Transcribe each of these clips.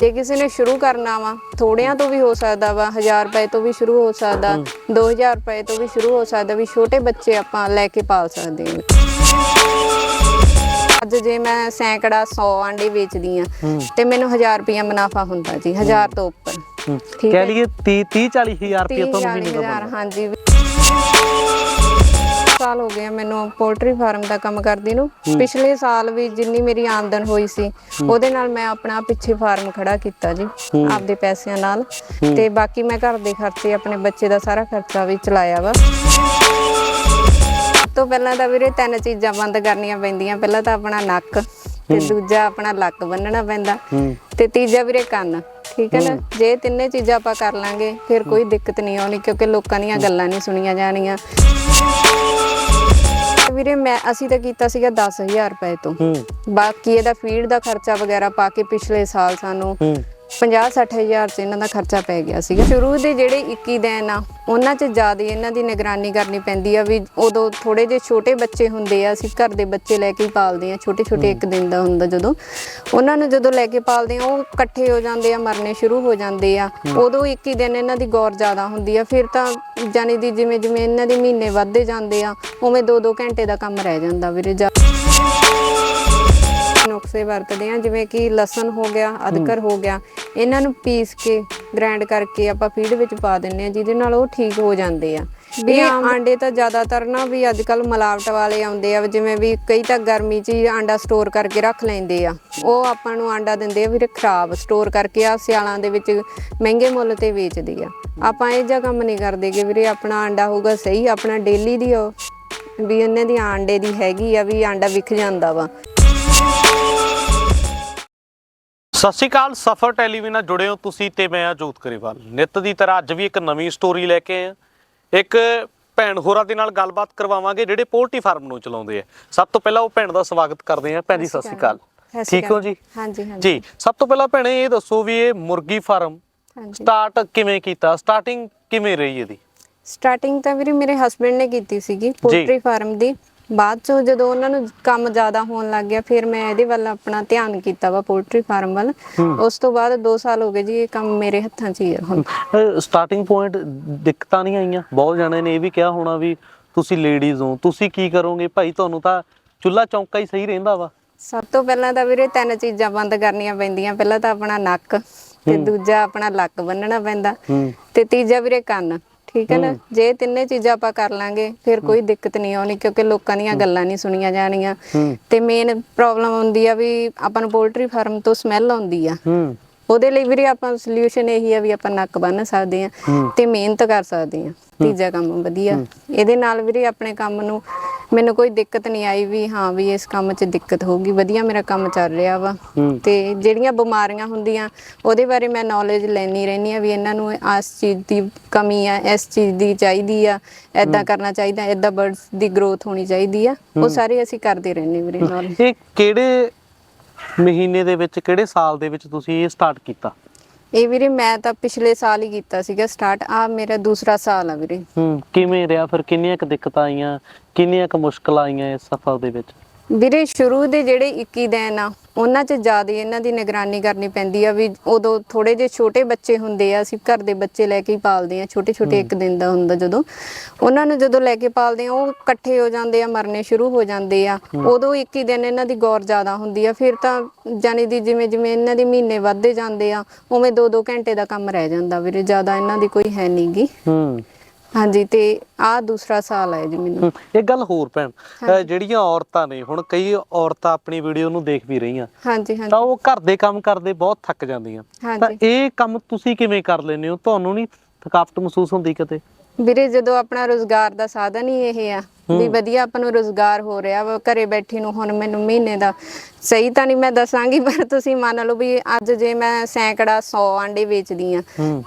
ਜੇ ਕਿਸੇ ਨੇ ਸ਼ੁਰੂ ਕਰਨਾ ਵਾ ਥੋੜਿਆਂ ਤੋਂ ਵੀ ਹੋ ਸਕਦਾ ਵਾ 1000 ਰੁਪਏ ਤੋਂ ਵੀ ਸ਼ੁਰੂ ਹੋ ਸਕਦਾ 2000 ਰੁਪਏ ਤੋਂ ਵੀ ਸ਼ੁਰੂ ਹੋ ਸਕਦਾ ਵੀ ਛੋਟੇ ਬੱਚੇ ਆਪਾਂ ਲੈ ਕੇ ਪਾਲ ਸਕਦੇ ਹਾਂ। ਅੱਜ ਜੇ ਮੈਂ ਸੈਂਕੜਾ 100 ਆਂਡੇ ਵੇਚਦੀ ਆ ਤੇ ਮੈਨੂੰ 1000 ਰੁਪਇਆ ਮੁਨਾਫਾ ਹੁੰਦਾ ਜੀ 1000 ਤੋਂ ਉੱਪਰ। ਠੀਕ ਕਹਿ ਹੈ ਲਈਏ 30 30 40 ਹਜ਼ਾਰ ਰੁਪਏ 30 ਤੁਹਾਨੂੰ ਮਹੀਨੇ ਦਾ 40000 ਹਾਂਜੀ। ਸਾਲ ਹੋ ਗਏ ਆ ਮੈਨੂੰ ਪੋਲਟਰੀ ਫਾਰਮ ਦਾ ਕੰਮ ਕਰਦੀ ਨੂੰ। ਪਿਛਲੇ ਸਾਲ ਵੀ ਜਿੰਨੀ ਮੇਰੀ ਆਮਦਨ ਹੋਈ ਸੀ ਉਹਦੇ ਨਾਲ ਮੈਂ ਆਪਣਾ ਪਿੱਛੇ ਫਾਰਮ ਖੜਾ ਕੀਤਾ ਜੀ ਆਪਦੇ ਪੈਸਿਆਂ ਨਾਲ। ਤੇ ਬਾਕੀ ਮੈਂ ਘਰ ਦੇ ਖਰਚੇ ਆਪਣੇ ਬੱਚੇ ਦਾ ਸਾਰਾ ਖਰਚਾ ਵੀ ਚਲਾਇਆ ਵਾ। ਤੋਂ ਪਹਿਲਾਂ ਤਾਂ ਵੀਰੇ ਤਿੰਨ ਚੀਜ਼ਾਂ ਬੰਦ ਕਰਨੀਆਂ ਪੈਂਦੀਆਂ। ਪਹਿਲਾਂ ਤਾਂ ਆਪਣਾ ਨੱਕ ਤੇ ਦੂਜਾ ਆਪਣਾ ਲੱਕ ਬੰਨਣਾ ਪੈਂਦਾ। ਤੇ ਤੀਜਾ ਵੀਰੇ ਕੰਨ ਠੀਕ ਹੈ ਨਾ? ਜੇ ਤਿੰਨੇ ਚੀਜ਼ਾਂ ਆਪਾਂ ਕਰ ਲਾਂਗੇ ਫਿਰ ਕੋਈ ਦਿੱਕਤ ਨਹੀਂ ਆਉਣੀ ਕਿਉਂਕਿ ਲੋਕਾਂ ਦੀਆਂ ਗੱਲਾਂ ਨਹੀਂ ਸੁਣੀਆਂ ਜਾਣੀਆਂ। ਵੀਰੇ ਮੈਂ ਅਸੀਂ ਤਾਂ ਕੀਤਾ ਸੀਗਾ 10000 ਰੁਪਏ ਤੋਂ। ਹੂੰ। ਬਾਕੀ ਇਹਦਾ ਫੀਡ ਦਾ ਖਰਚਾ ਵਗੈਰਾ ਪਾ ਕੇ ਪਿਛਲੇ ਸਾਲ ਸਾਨੂੰ ਹੂੰ। 50 60000 ਚ ਇਹਨਾਂ ਦਾ ਖਰਚਾ ਪੈ ਗਿਆ ਸੀਗਾ। ਸ਼ੁਰੂ ਦੇ ਜਿਹੜੇ 21 ਦਿਨ ਆ ਉਹਨਾਂ 'ਚ ਜ਼ਿਆਦਾ ਇਹਨਾਂ ਦੀ ਨਿਗਰਾਨੀ ਕਰਨੀ ਪੈਂਦੀ ਆ ਵੀ ਉਦੋਂ ਥੋੜੇ ਜਿਹੇ ਛੋਟੇ ਬੱਚੇ ਹੁੰਦੇ ਆ ਅਸੀਂ ਘਰ ਦੇ ਬੱਚੇ ਲੈ ਕੇ ਹੀ ਪਾਲਦੇ ਆ ਛੋਟੇ ਛੋਟੇ ਇੱਕ ਦਿਨ ਦਾ ਹੁੰਦਾ ਜਦੋਂ। ਉਹਨਾਂ ਨੂੰ ਜਦੋਂ ਲੈ ਕੇ ਪਾਲਦੇ ਆ ਉਹ ਇਕੱਠੇ ਹੋ ਜਾਂਦੇ ਆ ਮਰਨੇ ਸ਼ੁਰੂ ਹੋ ਜਾਂਦੇ ਆ। ਉਦੋਂ 21 ਦਿਨ ਇਹਨਾਂ ਦੀ ਗੌਰ ਜ਼ਿਆਦਾ ਹੁੰਦੀ ਆ ਫਿਰ ਤਾਂ ਜਾਨੀ ਦੀ ਜਿਵੇਂ ਜਿਵੇਂ ਇਹਨਾਂ ਦੇ ਮਹੀਨੇ ਵੱਧਦੇ ਜਾਂਦੇ ਆ ਉਵੇਂ 2-2 ਘੰਟੇ ਦਾ ਕੰਮ ਰਹਿ ਜਾਂਦਾ ਵੀਰੇ ਜਾ ਨੁਕਸੇ ਵਰਤਦੇ ਆ ਜਿਵੇਂ ਕਿ ਲਸਣ ਹੋ ਗਿਆ ਅਦਰਕ ਹੋ। ਗਿਆ ਇਹਨਾਂ ਨੂੰ ਪੀਸ ਕੇ ਗ੍ਰਾਈਂਡ ਕਰਕੇ ਆਪਾਂ ਫੀਡ ਵਿੱਚ ਪਾ ਦਿੰਨੇ ਆ ਜਿਹਦੇ ਨਾਲ ਉਹ ਠੀਕ ਹੋ ਜਾਂਦੇ ਆ। ਵੀ ਆਂਡੇ ਤਾਂ ਜ਼ਿਆਦਾਤਰ ਨਾ ਵੀ ਅੱਜ ਕੱਲ ਮਿਲਾਵਟ ਵਾਲੇ ਆਉਂਦੇ ਆ ਜਿਵੇਂ ਵੀ ਕਈ ਤਾਂ ਗਰਮੀ 'ਚ ਹੀ ਆਂਡਾ ਸਟੋਰ ਕਰਕੇ ਰੱਖ ਲੈਂਦੇ ਆ। ਉਹ ਆਪਾਂ ਨੂੰ ਆਂਡਾ ਦਿੰਦੇ ਆ ਵੀਰੇ ਖਰਾਬ ਸਟੋਰ ਕਰਕੇ ਆ ਸਿਆਲਾਂ ਦੇ ਵਿੱਚ ਮਹਿੰਗੇ ਮੁੱਲ ਤੇ ਵੇਚਦੇ ਆ। ਆਪਾਂ ਇਹ ਜਿਹਾ ਕੰਮ ਨਹੀਂ ਕਰਦੇ ਕਿ ਵੀਰੇ ਆਪਣਾ ਆਂਡਾ ਹੋਊਗਾ ਸਹੀ ਆਪਣਾ ਡੇਲੀ ਦੀ ਉਹ ਵੀ ਇਹਨਾਂ ਦੀ ਆਂਡੇ ਦੀ ਹੈਗੀ ਆ ਵੀ ਆਂਡਾ ਵਿਕ ਜਾਂਦਾ ਵਾ। ਸਤਿ ਸ਼੍ਰੀ ਅਕਾਲ ਸਫਰ ਟੈਲੀਵਿਜ਼ਨ ਨਾਲ ਜੁੜੇ ਹੋ ਤੁਸੀਂ ਤੇ ਮੈਂ ਆ ਜੋਤ ਕਰੇਵਾਲ ਨਿਤ ਦੀ ਤਰ੍ਹਾਂ ਅੱਜ ਵੀ ਇੱਕ ਨਵੀਂ ਸਟੋਰੀ ਲੈ ਕੇ ਆਏ ਇੱਕ ਭੈਣ ਹੋਰਾਂ ਦੇ ਨਾਲ ਗੱਲਬਾਤ ਕਰਵਾਵਾਂਗੇ ਜਿਹੜੇ ਪੋਲਟਰੀ ਫਾਰਮ ਨੂੰ ਚਲਾਉਂਦੇ ਆ। ਸਭ ਤੋਂ ਪਹਿਲਾਂ ਉਹ ਭੈਣ ਦਾ ਸਵਾਗਤ ਕਰਦੇ ਆ ਭੈਣ ਜੀ ਸਤਿ ਸ਼੍ਰੀ ਅਕਾਲ। ਠੀਕ ਹੋ। ਜੀ? ਹਾਂਜੀ ਹਾਂਜੀ। ਜੀ ਸਭ ਤੋਂ ਪਹਿਲਾਂ ਭੈਣੇ ਇਹ ਦੱਸੋ ਵੀ ਇਹ ਮੁਰਗੀ ਫਾਰਮ ਸਟਾਰਟ ਕਿਵੇਂ ਕੀਤਾ? ਸਟਾਰਟਿੰਗ ਕਿਵੇਂ ਰਹੀ ਇਹਦੀ? ਸਟਾਰਟਿੰਗ ਤਾਂ ਵੀਰੇ ਮੇਰੇ ਹਸਬੰਡ ਨੇ ਕੀਤੀ ਸੀਗੀ ਪੋਲਟਰੀ ਫਾਰਮ ਦੀ। ਬਾਅਦ ਚੋਂ ਜਦੋਂ ਉਹਨਾਂ ਨੂੰ ਕੰਮ ਜ਼ਿਆਦਾ ਹੋਣ ਲੱਗ ਗਿਆ ਫਿਰ ਮੈਂ ਇਹਦੇ ਵੱਲ ਆਪਣਾ ਧਿਆਨ ਕੀਤਾ ਵਾ ਪੋਲਟਰੀ ਫਾਰਮ ਵੱਲ। ਉਸ ਤੋਂ ਬਾਅਦ 2 ਸਾਲ ਹੋ ਗਏ ਜੀ ਇਹ ਕੰਮ ਮੇਰੇ ਹੱਥਾਂ 'ਚ ਹੀ ਹੈ ਹੁਣ। ਸਟਾਰਟਿੰਗ ਪੁਆਇੰਟ ਦਿੱਕਤਾਂ ਨਹੀਂ ਆਈਆਂ? ਬਹੁਤ ਜਣੇ ਨੇ ਇਹ ਵੀ ਕਿਹਾ ਹੋਣਾ ਵੀ ਤੁਸੀਂ ਲੇਡੀਜ਼ ਹੋ ਤੁਸੀਂ ਕੀ ਕਰੋਗੇ? ਭਾਈ ਤੁਹਾਨੂੰ ਤਾਂ ਚੁੱਲਾ ਚੌਂਕਾ ਹੀ ਸਹੀ ਰਹਿੰਦਾ ਵਾ। ਸਭ ਤੋਂ ਪਹਿਲਾਂ ਤਾਂ ਵੀਰੇ ਤਿੰਨ ਚੀਜ਼ਾਂ ਬੰਦ ਕਰਨੀਆਂ ਪੈਂਦੀਆਂ। ਪਹਿਲਾਂ ਤਾਂ ਆਪਣਾ ਨੱਕ ਤੇ ਦੂਜਾ ਆਪਣਾ ਲੱਕ ਬੰਨਣਾ ਪੈਂਦਾ ਤੇ ਤੀਜਾ ਵੀਰੇ ਕੰਨ। ਠੀਕ ਹੈ ਨਾ? ਜੇ ਤਿੰਨੇ ਚੀਜ਼ਾਂ ਆਪਾਂ ਕਰ ਲਾਂਗੇ ਫਿਰ ਕੋਈ ਦਿੱਕਤ ਨਹੀਂ ਆਉਣੀ ਕਿਉਂਕਿ ਲੋਕਾਂ ਦੀਆਂ ਗੱਲਾਂ ਨਹੀਂ ਸੁਣੀਆਂ ਜਾਣੀਆਂ। ਤੇ ਮੇਨ ਪ੍ਰੋਬਲਮ ਹੁੰਦੀ ਆ ਵੀ ਆਪਾਂ ਨੂੰ ਪੋਲਟਰੀ ਫਾਰਮ ਤੋਂ ਸਮੈਲ ਆਉਂਦੀ ਆ। ਹੂੰ। ਉਹਦੇ ਲਈ ਵੀਰੇ ਆਪਾਂ ਸੋਲੂਸ਼ਨ ਇਹੀ ਆ ਵੀ ਆਪਾਂ ਨੱਕ ਬੰਨ ਸਕਦੇ ਆ ਤੇ ਮਿਹਨਤ ਕਰ ਸਕਦੇ ਆ ਤੀਜਾ ਕੰਮ ਵਧੀਆ। ਇਹਦੇ ਨਾਲ ਵੀਰੇ ਆਪਣੇ ਕੰਮ ਨੂੰ ਮੈਨੂੰ ਕੋਈ ਦਿੱਕਤ ਨਹੀਂ ਆਈ ਵੀ ਹਾਂ ਵੀ ਇਸ ਕੰਮ 'ਚ ਦਿੱਕਤ ਹੋਊਗੀ। ਵਧੀਆ ਮੇਰਾ ਕੰਮ ਚੱਲ ਰਿਹਾ ਵਾ। ਤੇ ਜਿਹੜੀਆਂ ਬਿਮਾਰੀਆਂ ਹੁੰਦੀਆਂ ਉਹਦੇ ਬਾਰੇ ਮੈਂ ਨੌਲੇਜ ਲੈਣੀ ਰਹਿੰਦੀ ਆ ਵੀ ਇਹਨਾਂ ਨੂੰ ਇਸ ਚੀਜ਼ ਦੀ ਕਮੀ ਆ ਇਸ ਚੀਜ਼ ਦੀ ਚਾਹੀਦੀ ਆ ਐਦਾਂ ਕਰਨਾ ਚਾਹੀਦਾ ਐਦਾਂ ਬਰਡਸ ਦੀ ਗਰੋਥ ਹੋਣੀ ਚਾਹੀਦੀ ਆ। ਉਹ ਸਾਰੇ ਅਸੀਂ ਕਰਦੇ ਰਹਿੰਦੇ ਵੀਰੇ ਨੌਲੇਜ ਇਹ ਕਿਹੜੇ ਮਹੀਨੇ ਦੇ ਵਿੱਚ ਕਿਹੜੇ ਸਾਲ ਦੇ ਵਿੱਚ ਤੁਸੀਂ ਇਹ ਸਟਾਰਟ ਕੀਤਾ? ਇਹ ਵੀਰੇ ਮੈਂ ਤਾਂ ਪਿਛਲੇ ਸਾਲ ਹੀ ਕੀਤਾ ਸੀਗਾ ਸਟਾਰਟ ਆ ਮੇਰਾ ਦੂਸਰਾ ਸਾਲ ਆ ਵੀਰੇ। ਹੂੰ ਕਿਵੇਂ ਰਿਹਾ ਫਿਰ? ਕਿੰਨੀਆਂ ਕੁ ਦਿੱਕਤਾਂ ਆਈਆਂ? ਕਿੰਨੀਆਂ ਕੁ ਮੁਸ਼ਕਲਾਂ ਆਈਆਂ ਇਸ ਸਫਰ ਦੇ ਵਿੱਚ? ਵੀਰੇ ਸ਼ੁਰੂ ਦੇ ਜਿਹੜੇ 21 ਦਿਨ ਆ ਉਹਨਾਂ 'ਚ ਜ਼ਿਆਦਾ ਇਹਨਾਂ ਦੀ ਨਿਗਰਾਨੀ ਕਰਨੀ ਪੈਂਦੀ ਆ ਵੀ ਉਦੋਂ ਥੋੜੇ ਜਿਹੇ ਛੋਟੇ ਬੱਚੇ ਹੁੰਦੇ ਆ ਅਸੀਂ ਘਰ ਦੇ ਬੱਚੇ ਲੈ ਕੇ ਹੀ ਪਾਲਦੇ ਆ ਛੋਟੇ ਛੋਟੇ ਇੱਕ ਦਿਨ ਦਾ ਹੁੰਦਾ ਜਦੋਂ। ਉਹਨਾਂ ਨੂੰ ਜਦੋਂ ਲੈ ਕੇ ਪਾਲਦੇ ਆ ਉਹ ਇਕੱਠੇ ਹੋ ਜਾਂਦੇ ਆ ਮਰਨੇ ਸ਼ੁਰੂ ਹੋ ਜਾਂਦੇ ਆ। ਉਦੋਂ 21 ਦਿਨ ਇਹਨਾਂ ਦੀ ਗੌਰ ਜ਼ਿਆਦਾ ਹੁੰਦੀ ਆ ਫਿਰ ਤਾਂ ਜਾਨੀ ਦੀ ਜਿਵੇਂ ਜਿਵੇਂ ਇਹਨਾਂ ਦੇ ਮਹੀਨੇ ਵੱਧਦੇ ਜਾਂਦੇ ਆ ਉਵੇਂ 2-2 ਘੰਟੇ ਦਾ ਕੰਮ ਰਹਿ ਜਾਂਦਾ ਵੀਰੇ ਜ਼ਿਆਦਾ ਇਹਨਾਂ ਦੀ ਕੋਈ ਹੈ ਨਹੀਂਗੀ ਹੂੰ। ਹਾਂਜੀ ਤੇ ਆਹ ਦੂਸਰਾ ਸਾਲ ਹੈ ਜੀ ਮੈਨੂੰ। ਇੱਕ ਗੱਲ ਹੋਰ ਭੈਣ ਅਹ ਜਿਹੜੀਆਂ ਔਰਤਾਂ ਨੇ ਹੁਣ ਕਈ ਔਰਤਾਂ ਆਪਣੀ ਵੀਡੀਓ ਨੂੰ ਦੇਖ ਵੀ ਰਹੀਆਂ ਹਾਂਜੀ ਹਾਂਜੀ। ਤਾਂ ਉਹ ਘਰ ਦੇ ਕੰਮ ਕਰਦੇ ਬਹੁਤ ਥੱਕ ਜਾਂਦੀਆਂ। ਤਾਂ ਹਾਂਜੀ। ਇਹ ਕੰਮ ਤੁਸੀਂ ਕਿਵੇਂ ਕਰ ਲੈਂਦੇ ਹੋ? ਤੁਹਾਨੂੰ ਨਹੀਂ ਥਕਾਵਟ ਮਹਿਸੂਸ ਹੁੰਦੀ ਕਿਤੇ ਵੀਰੇ ਜਦੋਂ ਆਪਣਾ ਰੋਜ਼ਗਾਰ ਦਾ ਸਾਧਨ ਹੀ ਇਹ ਆ ਵੀ ਵਧੀਆ ਆਪਾਂ ਨੂੰ ਰੋਜ਼ਗਾਰ ਹੋ ਰਿਹਾ ਵਾ ਘਰੇ ਬੈਠੀ ਨੂੰ ਹੁਣ ਮੈਨੂੰ ਮਹੀਨੇ ਦਾ। ਸਹੀ ਤਾਂ ਨਹੀਂ ਮੈਂ ਦੱਸਾਂਗੀ ਪਰ ਤੁਸੀਂ ਮੰਨ ਲਓ ਵੀ ਅੱਜ ਜੇ ਮੈਂ ਸੈਂਕੜਾ 100 ਆਂਡੇ ਵੇਚਦੀ ਆ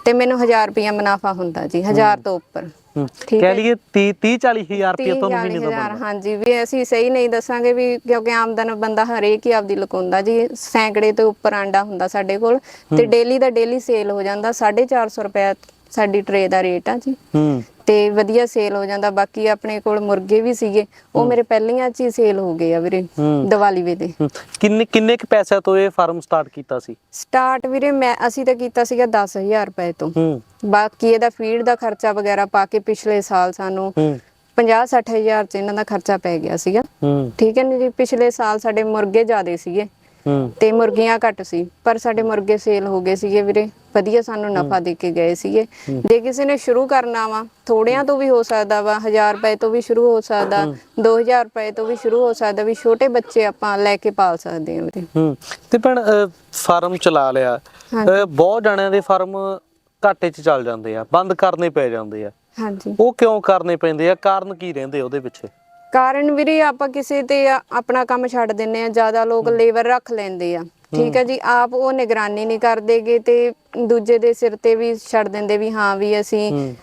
ਤੇ ਮੈਨੂੰ 1000 ਰੁਪਇਆ ਮੁਨਾਫਾ ਹੁੰਦਾ ਜੀ 1000 ਤੋਂ ਉੱਪਰ। ਕਹਿ। ਲਈਏ 30 30 40 ਹਜ਼ਾਰ ਰੁਪਏ ਤੀਹ ਤੁਹਾਨੂੰ ਚਾਲੀ ਮਹੀਨੇ ਦਾ ਬਣਦਾ। ਹਾਂਜੀ ਵੀ ਅਸੀਂ ਸਹੀ ਨਹੀਂ ਦੱਸਾਂਗੇ ਵੀ ਕਿਉਂਕਿ ਆਮਦਨ ਬੰਦਾ ਹਰੇਕ ਹੀ ਆਪਦੀ ਲੁਕਾਉਂਦਾ ਜੀ ਸੈਂਕੜੇ ਤੋਂ ਉੱਪਰ ਆਂਡਾ ਹੁੰਦਾ ਸਾਡੇ ਕੋਲ ਤੇ ਡੇਲੀ ਦਾ ਡੇਲੀ ਸੇਲ ਹੋ ਜਾਂਦਾ 450 ਰੁਪਏ ਸਾਡੀ ਟਰੇ ਦਾ ਰੇਟ ਆ ਜੀ। ਹੂੰ। ਤੇ ਵਧੀਆ ਸੇਲ ਹੋ ਜਾਂਦਾ। ਬਾਕੀ ਆਪਣੇ ਕੋਲ ਮੁਰਗੇ ਵੀ ਸੀਗੇ ਉਹ ਮੇਰੇ ਪਹਿਲੀਆਂ ਚ ਹੀ ਸੇਲ ਹੋ ਗਏ ਆ ਵੀਰੇ। ਦੀਵਾਲੀ ਵੇਲੇ। ਕਿੰਨੇ ਕਿੰਨੇ ਕੁ ਪੈਸੇ ਤੋਂ ਇਹ ਫਾਰਮ ਸਟਾਰਟ ਕੀਤਾ ਸੀ? ਸਟਾਰਟ ਵੀਰੇ ਮੈਂ ਅਸੀਂ ਤਾਂ ਕੀਤਾ ਸੀਗਾ 10000 ਰੁਪਏ ਤੋਂ। ਬਾਕੀ ਇਹਦਾ ਫੀਡ ਦਾ ਖਰਚਾ ਵਗੈਰਾ ਪਾ ਕੇ ਪਿਛਲੇ ਸਾਲ ਸਾਨੂੰ ਹੂੰ। 50 60000 ਚ ਇਹਨਾਂ ਦਾ ਖਰਚਾ ਪੈ ਗਿਆ ਸੀਗਾ। ਠੀਕ ਹੈ ਜੀ ਪਿਛਲੇ ਸਾਲ ਸਾਡੇ ਮੁਰਗੇ ਜ਼ਿਆਦੇ ਸੀਗੇ। ਤੇ ਮੁਰਗੀਆਂ ਘੱਟ ਸੀ ਪਰ ਸਾਡੇ ਮੁਰਗੇ ਸੇਲ ਹੋ ਗਏ ਸੀਗੇ ਵੀਰੇ। ਵਧੀਆ ਸਾਨੂੰ ਨਫਾ ਦੇ ਕੇ ਗਏ ਸੀਗੇ। ਜੇ ਕਿਸੇ ਨੇ ਸ਼ੁਰੂ ਕਰਨਾ ਵਾ ਥੋੜਿਆਂ ਤੋਂ ਵੀ ਹੋ ਸਕਦਾ ਵਾ 1000 ਰੁਪਏ ਤੋਂ ਵੀ ਸ਼ੁਰੂ ਹੋ ਸਕਦਾ 2000 ਰੁਪਏ ਤੋਂ ਵੀ ਸ਼ੁਰੂ ਹੋ ਸਕਦਾ ਵੀ ਛੋਟੇ ਬੱਚੇ ਆਪਾਂ ਲੈ ਕੇ ਪਾਲ ਸਕਦੇ ਹਾਂ ਵੀਰੇ। ਹੂੰ। ਤੇ ਭੈਣ ਫਾਰਮ ਚਲਾ ਲਿਆ। ਬਹੁਤ ਜਣਿਆਂ ਦੇ ਫਾਰਮ ਘਾਟੇ 'ਚ ਚੱਲ ਜਾਂਦੇ ਆ ਬੰਦ ਕਰਨੇ ਪੈ ਜਾਂਦੇ ਆ। ਹਾਂਜੀ। ਉਹ ਕਿਉਂ ਕਰਨੇ ਪੈਂਦੇ ਆ? ਕਾਰਨ ਕੀ ਰਹਿੰਦੇ ਉਹਦੇ ਪਿੱਛੇ? ਕਾਰਨ ਵੀਰੇ ਆਪਾਂ ਕਿਸੇ ਤੇ ਆ- ਆਪਣਾ ਕੰਮ ਛੱਡ ਦਿੰਨੇ ਆ ਜ਼ਿਆਦਾ ਲੋਕ ਲੇਬਰ ਰੱਖ ਲੈਂਦੇ ਆ। ਠੀਕ ਹੈ ਜੀ ਆਪ ਉਹ ਨਿਗਰਾਨੀ ਨਹੀਂ ਕਰਦੇਗੇ ਤੇ ਦੂਜੇ ਦੇ ਸਿਰ ਤੇ ਵੀ ਛੱਡ ਦਿੰਦੇ ਵੀ ਹਾਂ ਵੀ ਅਸੀਂ ਹੂੰ।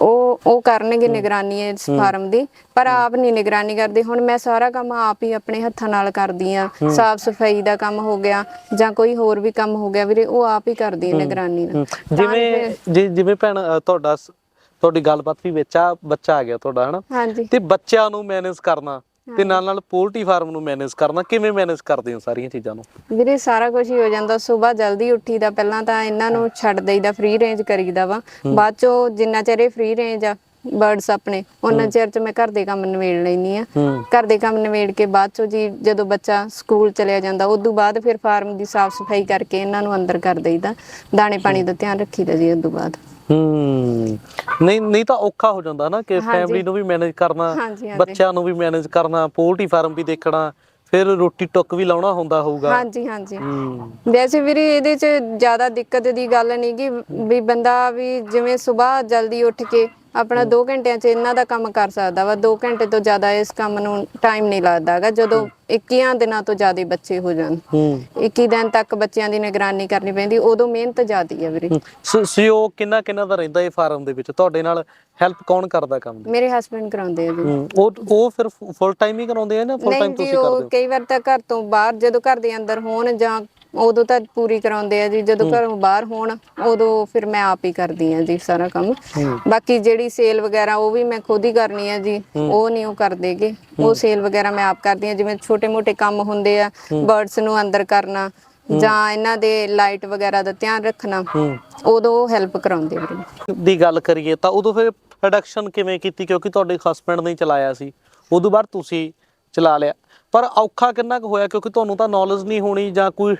ਉਹ ਉਹ ਕਰਨਗੇ ਨਿਗਰਾਨੀ ਇਸ ਫਾਰਮ ਦੀ ਪਰ ਆਪ ਨਹੀਂ ਨਿਗਰਾਨੀ ਕਰਦੇ। ਹੁਣ ਮੈਂ ਸਾਰਾ ਕੰਮ ਆਪ ਹੀ ਆਪਣੇ ਹੱਥਾਂ ਨਾਲ ਕਰਦੀ ਆ। ਸਾਫ਼ ਸਫ਼ਾਈ ਦਾ ਕੰਮ ਹੋ ਗਿਆ ਜਾਂ ਕੋਈ ਹੋਰ ਵੀ ਕੰਮ ਹੋ ਗਿਆ ਵੀਰੇ ਉਹ ਆਪ ਹੀ ਕਰਦੀ ਆ ਨਿਗਰਾਨੀ ਨਾਲ। ਹੂੰ। ਤਾਂ ਜਿਵੇਂ ਜਿ- ਜਿਵੇਂ ਭੈਣ ਤੁਹਾਡਾ ਸ- ਤੁਹਾਡੀ ਗੱਲਬਾਤ ਵੀ ਵਿੱਚ ਆ ਬੱਚਾ ਆ ਗਿਆ ਤੁਹਾਡਾ ਹਨਾ? ਹਾਂਜੀ। ਤੇ ਬੱਚਿਆਂ ਨੂੰ ਮੈਨੇਜ ਕਰਨਾ ਤੇ ਨਾਲ ਨਾਲ ਪੋਲਟਰੀ ਫਾਰਮ ਨੂੰ ਮੈਨੇਜ ਕਰਨਾ ਕਿਵੇਂ ਮੈਨੇਜ ਕਰਦੇ ਹੋ ਸਾਰੀਆਂ ਚੀਜ਼ਾਂ ਨੂੰ? ਵੀਰੇ ਸਾਰਾ ਕੁਝ ਹੀ ਹੋ ਜਾਂਦਾ ਸਵੇਰ ਜਲਦੀ ਉੱਠੀਦਾ ਪਹਿਲਾਂ ਤਾਂ ਇਹਨਾਂ ਨੂੰ ਛੱਡ ਦੇਈਦਾ ਫ੍ਰੀ ਰੇਂਜ ਕਰੀਦਾ ਵਾ। ਬਾਅਦ ਚੋਂ ਜਿੰਨਾ ਚਿਰ ਇਹ ਫ੍ਰੀ ਰੇਂਜ ਆ ਬਰਡਸ ਆਪਣੇ ਉਹਨਾਂ ਚਿਰ ਚ ਮੈਂ ਘਰ ਦੇ ਕੰਮ ਨਿਬੇੜ ਲੈਣੀ ਆ ਘਰ ਦੇ ਕੰਮ ਨਿਬੇੜ ਕੇ ਬਾਅਦ ਚੋਂ ਜੀ ਜਦੋਂ ਬੱਚਾ ਸਕੂਲ ਚਲਿਆ ਜਾਂਦਾ ਉਦੋਂ ਬਾਅਦ ਫਿਰ ਫਾਰਮ ਦੀ ਸਾਫ਼ ਸਫ਼ਾਈ ਕਰਕੇ ਇਹਨਾਂ ਨੂੰ ਅੰਦਰ ਕਰ ਦੇਈਦਾ ਦਾਣੇ ਪਾਣੀ ਦਾ ਧਿਆਨ ਰੱਖੀਦਾ ਜੀ ਉਦੋਂ ਬਾਅਦ। ਹੂੰ ਨਹੀਂ ਨਹੀਂ ਤਾਂ ਔਖਾ ਹੋ ਜਾਂਦਾ ਨਾ ਕਿ ਹਾਂਜੀ। ਫੈਮਿਲੀ ਨੂੰ ਵੀ ਮੈਨੇਜ ਕਰਨਾ ਹਾਂਜੀ, ਹਾਂਜੀ। ਬੱਚਿਆਂ ਨੂੰ ਵੀ ਮੈਨੇਜ ਕਰਨਾ ਪੋਲਟਰੀ ਫਾਰਮ ਵੀ ਦੇਖਣਾ ਫਿਰ ਰੋਟੀ ਟੁੱਕ ਵੀ ਲਾਉਣਾ ਹੁੰਦਾ ਹੋਊਗਾ ਹਾਂਜੀ ਹਾਂਜੀ ਹੂੰ ਵੈਸੇ ਵੀਰੇ ਇਹਦੇ ਚ ਜ਼ਿਆਦਾ ਦਿੱਕਤ ਦੀ ਗੱਲ ਨਹੀਂ ਕਿ ਵੀ ਬੰਦਾ ਵੀ ਜਿਵੇਂ ਸਵੇਰ ਜਲਦੀ ਉੱਠ ਕੇ ਆਪਣਾ 2 ਘੰਟਿਆਂ ਚ ਇਹਨਾਂ ਦਾ ਕੰਮ ਕਰ ਸਕਦਾ ਵਾ 2 ਘੰਟੇ ਤੋਂ ਜ਼ਿਆਦਾ ਇਸ ਕੰਮ ਨੂੰ ਟਾਈਮ ਨਹੀਂ ਲੱਗਦਾਗਾ ਜਦੋਂ 21 ਦਿਨਾਂ ਤੋਂ ਜ਼ਿਆਦਾ ਬੱਚੇ ਹੋ ਜਾਣ। ਹੂੰ। 21 ਦਿਨ ਤੱਕ ਬੱਚਿਆਂ ਦੀ ਨਿਗਰਾਨੀ ਕਰਨੀ ਪੈਂਦੀ ਉਦੋਂ ਮਿਹਨਤ ਜ਼ਿਆਦੀ ਵੀਰੇ। ਹੂੰ। ਸ- ਸਹਿਯੋਗ ਕਿੰਨਾ ਕਿੰਨਾ ਦਾ ਰਹਿੰਦਾ ਇਹ ਫਾਰਮ ਦੇ ਵਿੱਚ? ਤੁਹਾਡੇ ਨਾਲ ਹੈਲਪ ਕੌਣ ਕਰਦਾ ਕੰਮ ਮੇਰੇ ਹਸਬੰਡ ਕਰਾਉਂਦੇ ਆ ਜੀ। ਉਹ ਉਹ ਫਿਰ ਫੁੱਲ ਟਾਈਮ ਹੀ ਕਰਾਉਂਦੇ ਆ ਨਾ ਫੁੱਲ ਟਾਈਮ ਤੁਸੀਂ ਕਰਦੇ ਹੋ? ਕਈ ਵਾਰ ਤਾਂ ਘਰ ਤੋਂ ਬਾਹਰ ਜਦੋਂ ਘਰ ਦੇ ਅੰਦਰ ਹੋਣ ਜਾਂ ਉਦੋਂ ਤਾਂ ਪੂਰੀ ਕਰਾਉਂਦੇ ਆ ਜੀ ਜਦੋਂ ਘਰੋਂ ਬਾਹਰ ਹੋਣ ਉਦੋਂ ਫਿਰ ਮੈਂ ਆਪ ਹੀ ਕਰਦੀ ਆ ਜੀ ਸਾਰਾ ਕੰਮ। ਬਾਕੀ ਜਿਹੜੀ ਸੇਲ ਵਗੈਰਾ ਉਹ ਵੀ ਮੈਂ ਖੁਦ ਹੀ ਕਰਨੀ ਆ ਜੀ ਉਹ ਨਹੀਂ ਉਹ ਕਰਦੇਗੇ ਉਹ ਸੇਲ ਵਗੈਰਾ ਮੈਂ ਆਪ ਕਰਦੀ ਆ ਜਿਵੇਂ ਛੋਟੇ-ਮੋਟੇ ਕੰਮ ਹੁੰਦੇ ਆ ਬਰਡਸ ਨੂੰ ਅੰਦਰ ਕਰਨਾ ਜਾਂ ਇਹਨਾਂ ਦੇ ਲਾਈਟ ਵਗੈਰਾ ਦਾ ਧਿਆਨ ਰੱਖਣਾ ਉਦੋਂ ਉਹ ਹੈਲਪ ਕਰਾਉਂਦੇ ਵੀਰੇ ਦੀ ਗੱਲ ਕਰੀਏ ਤਾਂ ਉਦੋਂ ਫਿਰ ਪ੍ਰੋਡਕਸ਼ਨ ਕਿਵੇਂ ਕੀਤੀ ਕਿਉਂਕਿ ਤੁਹਾਡੇ ਹਸਬੰਡ ਨੇ ਚਲਾਇਆ ਸੀ ਉਦੋਂ ਬਾਅਦ ਤੁਸੀਂ ਚਲਾ ਲਿਆ। ਪਰ ਔਖਾ ਕਿੰਨਾ ਕੁ ਹੋਇਆ ਕਿਉਂਕਿ ਤੁਹਾਨੂੰ ਤਾਂ ਨੌਲੇਜ ਨਹੀਂ ਹੋਣੀ ਜਾਂ ਕੋਈ